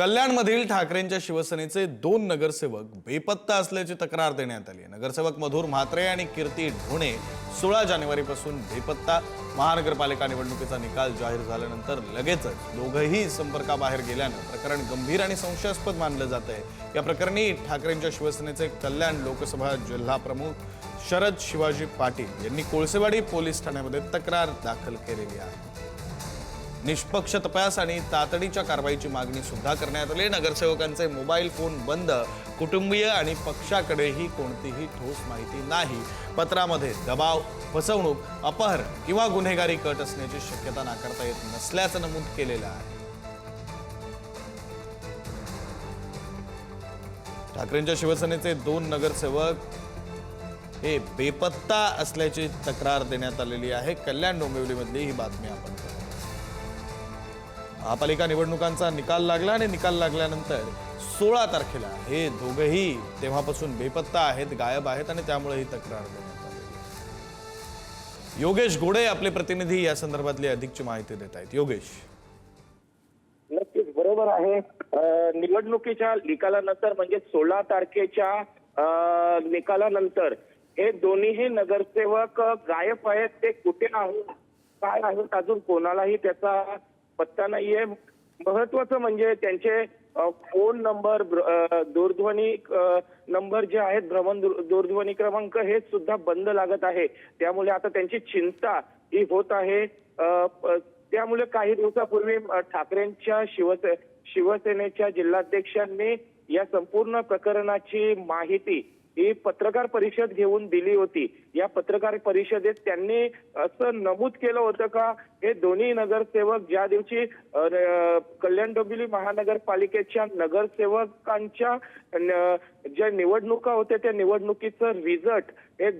कल्याणमधील ठाकरेंच्या शिवसेनेचे दोन नगरसेवक बेपत्ता असल्याची तक्रार देण्यात आली आहे. नगरसेवक मधुर म्हात्रे आणि कीर्ती ढोणे सोळा जानेवारीपासून बेपत्ता. महानगरपालिका निवडणुकीचा निकाल जाहीर झाल्यानंतर लगेचच दोघंही संपर्काबाहेर गेल्यानं प्रकरण गंभीर आणि संशयास्पद मानलं जात आहे. या प्रकरणी ठाकरेंच्या शिवसेनेचे कल्याण लोकसभा जिल्हा प्रमुख शरद शिवाजी पाटील यांनी कोळसेवाडी पोलीस ठाण्यामध्ये तक्रार दाखल केलेली आहे. निष्पक्ष तपास आणि तातडीच्या कारवाईची मागणी सुद्धा करण्यात आली. नगरसेवकांचे मोबाईल फोन बंद कुटुंबीय आणि पक्षाकडेही कोणतीही ठोस माहिती नाही. पत्रामध्ये दबाव फसवणूक अपहरण किंवा गुन्हेगारी कट असण्याची शक्यता नाकारता येत नसल्याचं नमूद केलेलं आहे. ठाकरेंच्या शिवसेनेचे दोन नगरसेवक हे बेपत्ता असल्याची तक्रार देण्यात आलेली आहे. कल्याण डोंबिवलीमधली ही बातमी आपण महापालिका निवडणुकांचा निकाल लागला आणि निकाल लागल्यानंतर सोळा तारखेला हे दोघंही तेव्हापासून बेपत्ता आहेत गायब आहेत आणि त्यामुळे ही तक्रार योगेश गोडे आपले प्रतिनिधी या संदर्भातली अधिकची माहिती देत आहेत. योगेश. नक्कीच बरोबर आहे. निवडणुकीच्या निकालानंतर म्हणजे सोळा तारखेच्या निकालानंतर हे दोन्हीही नगरसेवक गायब आहेत ते कुठे आहेत काय आहेत अजून कोणालाही त्याचा पत्ता नाहीये. महत्वाचं म्हणजे त्यांचे फोन नंबर ब्र- दूरध्वनी नंबर जे आहेत भ्रमण दूरध्वनी क्रमांक हे सुद्धा बंद लागत आहे. त्यामुळे आता त्यांची चिंता ही होत आहे. त्यामुळे काही दिवसापूर्वी ठाकरेंच्या शिवसे शिवसेनेच्या जिल्हाध्यक्षांनी या संपूर्ण प्रकरणाची माहिती ही पत्रकार परिषद घेऊन दिली होती. या पत्रकार परिषदेत त्यांनी असं नमूद केलं होतं का हे दोन्ही नगरसेवक ज्या दिवशी कल्याण डोंबिवली महानगरपालिकेच्या नगरसेवकांच्या ज्या निवडणुका होत्या त्या निवडणुकीचं रिझल्ट हे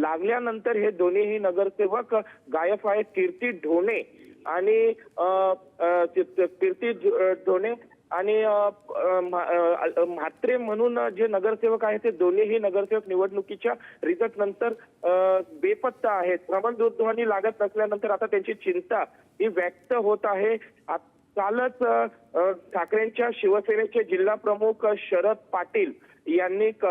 लागल्यानंतर हे दोन्हीही नगरसेवक गायब आहेत. कीर्ती ढोणे आणि कीर्ती ढोणे आणि म्हात्रे म्हणून जे नगरसेवक आहेत ते दोन्हीही नगरसेवक निवडणुकीच्या रिझल्ट नंतर बेपत्ता आहेत. भ्रमण दूरध्वनी लागत नसल्यानंतर आता त्यांची चिंता ही व्यक्त होत आहे. कालच ठाकरेंच्या शिवसेनेचे जिल्हा प्रमुख शरद पाटील यांनी क-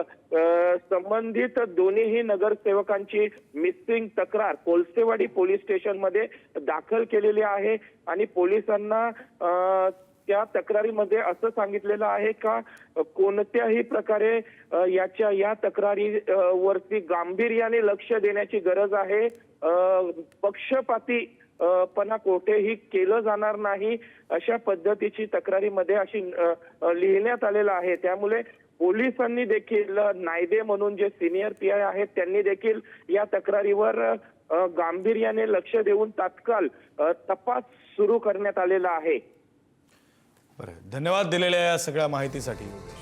संबंधित दोन्हीही नगरसेवकांची मिसिंग तक्रार कोलसेवाडी पोलीस स्टेशनमध्ये दाखल केलेली आहे. आणि पोलिसांना त्या तक्रारीमध्ये असं सांगितलेलं आहे का? कोणत्याही प्रकारे याच्या या तक्रारी वरती गांभीर्याने लक्ष देण्याची गरज आहे. पक्षपाती पणा कोठेही केलं जाणार नाही अशा पद्धतीची तक्रारीमध्ये अशी लिहिण्यात आलेलं आहे. त्यामुळे पोलिसांनी देखील नायदे म्हणून जे सिनियर पी आय आहेत त्यांनी देखील या तक्रारीवर गांभीर्याने लक्ष देऊन तात्काळ तपास सुरू करण्यात आलेला आहे. बरं धन्यवाद दिलेल्या या सगळ्या माहितीसाठी. योगेश